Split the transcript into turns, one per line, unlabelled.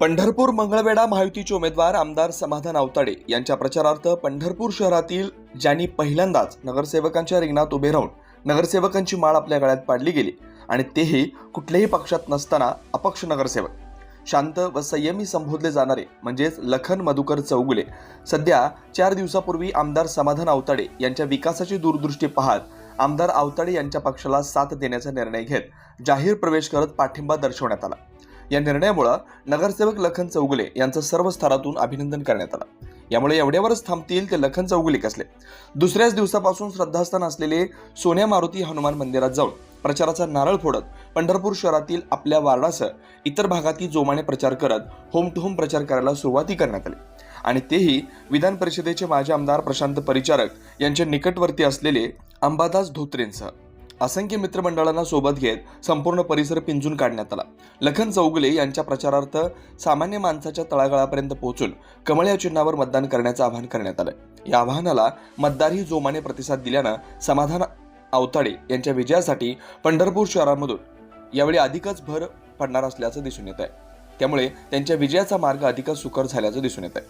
पंढरपूर मंगळवेढा महायुतीचे उमेदवार आमदार समाधान आवताडे यांच्या प्रचारार्थ पंढरपूर शहरातील ज्यांनी पहिल्यांदाच नगरसेवकांच्या रिंगणात उभे राहून नगरसेवकांची माळ आपल्या गळ्यात पाडली गेली आणि तेही कुठल्याही पक्षात नसताना अपक्ष नगरसेवक. शांत व संयमी संबोधले जाणारे म्हणजेच लखन मधुकर चौगुले सध्या चार दिवसापूर्वी आमदार समाधान आवताडे यांच्या विकासाची दूरदृष्टी पाहत आमदार आवताडे यांच्या पक्षाला साथ देण्याचा निर्णय घेत जाहीर प्रवेश करत पाठिंबा दर्शवण्यात आला. या निर्णयामुळे नगरसेवक लखन चौगुले यांचं सर्व स्तरातून अभिनंदन करण्यात आलं. यामुळे एवढ्यावरच थांबतील ते लखन चौगुले कसले? दुसऱ्याच दिवसापासून श्रद्धास्थान असलेले सोन्या मारुती हनुमान मंदिरात जाऊन प्रचाराचा नारळ फोडत पंढरपूर शहरातील आपल्या वार्डासह इतर भागातील जोमाने प्रचार करत होम टू होम प्रचार करायला सुरुवाती करण्यात आली. आणि तेही विधान परिषदेचे माजी आमदार प्रशांत परिचारक यांच्या निकटवर्ती असलेले अंबादास धोत्रेंसह. असंख्य मित्रमंडळांना सोबत घेत संपूर्ण परिसर पिंजून काढण्यात आला. लखन चौगुले यांच्या प्रचारार्थ सामान्य माणसाच्या तळागाळापर्यंत पोहोचून कमळ या चिन्हावर मतदान करण्याचं आवाहन करण्यात आलं. या आवाहनाला मतदारही जोमाने प्रतिसाद दिल्यानं समाधान अवताडे यांच्या विजयासाठी पंढरपूर शहरामधून यावेळी अधिकच भर पडणार असल्याचं दिसून येत आहे त्यामुळे त्यांच्या विजयाचा मार्ग अधिकच सुकर झाल्याचं दिसून येत आहे